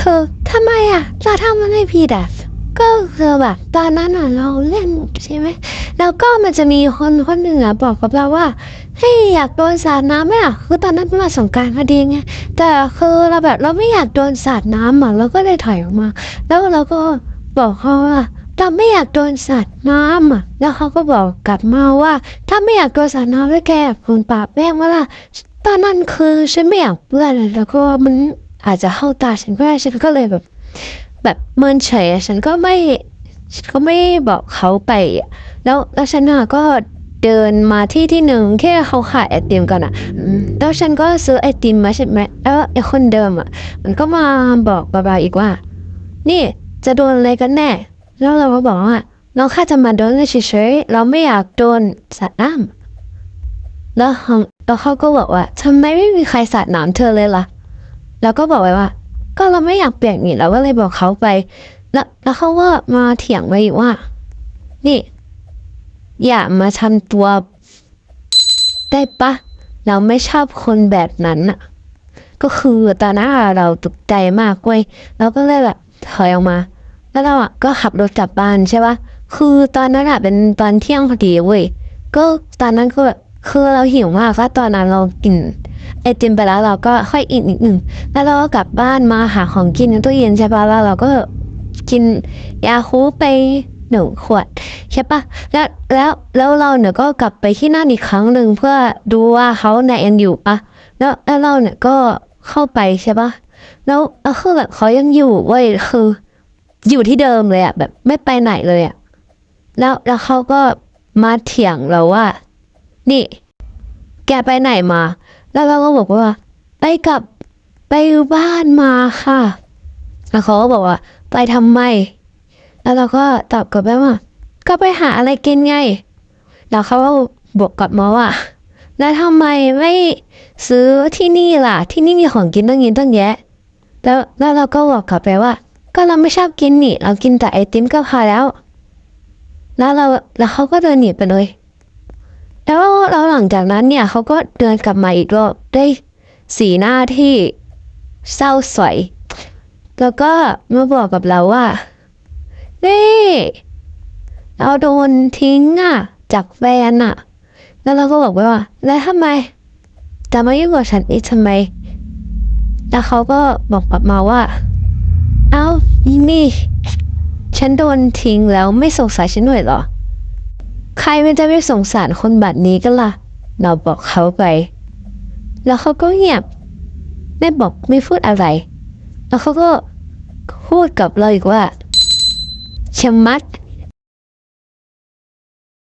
คือทำไมอะเราทำมันไม่ผิดอะก็คือแบบตอนนั้นอะเราเล่นใช่ไหมแล้วก็มันจะมีคนคนหนึ่งอะบอกกับเราว่าให้ยอยากโดนสาดน้ำไหมอะคือตอนนั้นเป็นวันสงการพอดีไงแต่คือเราแบบเราไม่อยากโดนสาดน้ำอะเราก็เลยถอยออกมา แล้วเราก็บอกเขาว่าเราไม่อยากโดนสาดน้ำอะ แล้วเขาก็บอกกลับมาว่า ถ้าไม่อยากโดนสาดน้ำแล้วแกคุณปาแป้งว่าล่ะตอนนั้นคือฉันไม่อยากเปื้อนแล้วก็มัน อาจจะเข้าตาฉันก็ได้ฉันก็เลยแบบ แบบเมินเฉยอะฉันก็ไม่ฉันก็ไม่บอกเขาไป แล้วแล้วฉันอะก็เดินมาที่ที่หนึ่งแค่เขาขายไอติมกันอะแล้วฉันก็ซื้อไอติมมาใช่ไหมแล้วไอคนเดิมอะมันก็มาบอกบาบาอีกว่า นี่จะโดนอะไรกันแน่ แล้วเราก็บอกว่าเราแค่จะมาโดนเฉยๆเราไม่อยากโดนสาดน้ำแล้วแล้วเขาก็บอกว่าทำไมไม่มีใครสาดน้ำเธอเลยล่ะ แล้วก็บอกไว้ว่า ก็เราไม่อยากเปลี่ยนนี่เราก็เลยบอกเขาไป แล้วแล้วเขาก็มาเถียงไว้อีกว่า นี่ อย่ามาทำตัว ได้ปะเราไม่ชอบคนแบบนั้นน่ะก็คือตอนนั้นเราตกใจมากเว้ยเราก็เลยแบบถอยออกมา แล้วเราอะก็ขับรถกลับบ้านใช่ปะคือตอนนั้นอะเป็นตอนเที่ยงพอดีเว้ยก็ตอนนั้นก็แบบคือเราหิวมากแล้วตอนนั้นเรากิน ไอติมไปแล้วเราก็ค่อยอีกนิดหนึ่งแล้วเราก็กลับบ้านมาหาของกินในตู้เย็นใช่ปะแล้วเราก็กินยาคูไปหนึ่งขวดใช่ปะแล้วแล้วแล้วเราเนี่ยก็กลับไปที่นั่นอีกครั้งหนึ่งเพื่อดูว่าเขาเนี่ยยังอยู่ปะแล้วแล้วเราเนี่ยก็เข้าไปใช่ปะแล้วคือแบบเขายังอยู่เว้ยคือ อยู่ที่เดิมเลยอะแบบไม่ไปไหนเลยอะแล้วแล้วเขาก็มาเถียงเราว่า นี่ แกไปไหนมา แล้วเราก็บอกว่า ไปกับไปบ้านมาค่ะแล้วเขาก็บอกว่า ไปทำไม แล้วเราก็ตอบกลับไปว่า ก็ไปหาอะไรกินไง แล้วเขาก็บอกกลับมาว่า แล้วทำไมไม่ซื้อที่นี่ล่ะ ที่นี่มีของกินตั้งเยอะตั้งแยะ แล้วแล้วเราก็บอกกลับไปว่า ก็เราไม่ชอบกินนี่ เรากินแต่ไอติมก็พอแล้ว แล้วเราแล้วเขาก็เดินหนีไปเลย แล้วแล้วหลังจากนั้นเนี่ยเขาก็เดินกลับมาอีกรอบได้สีหน้าที่เศร้าสวย แล้วก็มาบอกกับเราว่านี่เราโดนทิ้งอะ จากแฟนอะ แล้วเราก็บอกไปว่า แล้วทำไม จะมายุ่งกับฉันอีกทำไม แล้วเขาก็บอกกลับมาว่า เอ้านี่ฉันโดนทิ้งแล้วไม่สงสัยฉันหน่อยเหรอ ใครมันจะไม่สงสารคนแบบนี้กันล่ะ เราบอกเขาไป แล้วเขาก็เงียบไม่บอกไม่พูดอะไร แล้วเขาก็พูดกับเราอีกว่าชะมัด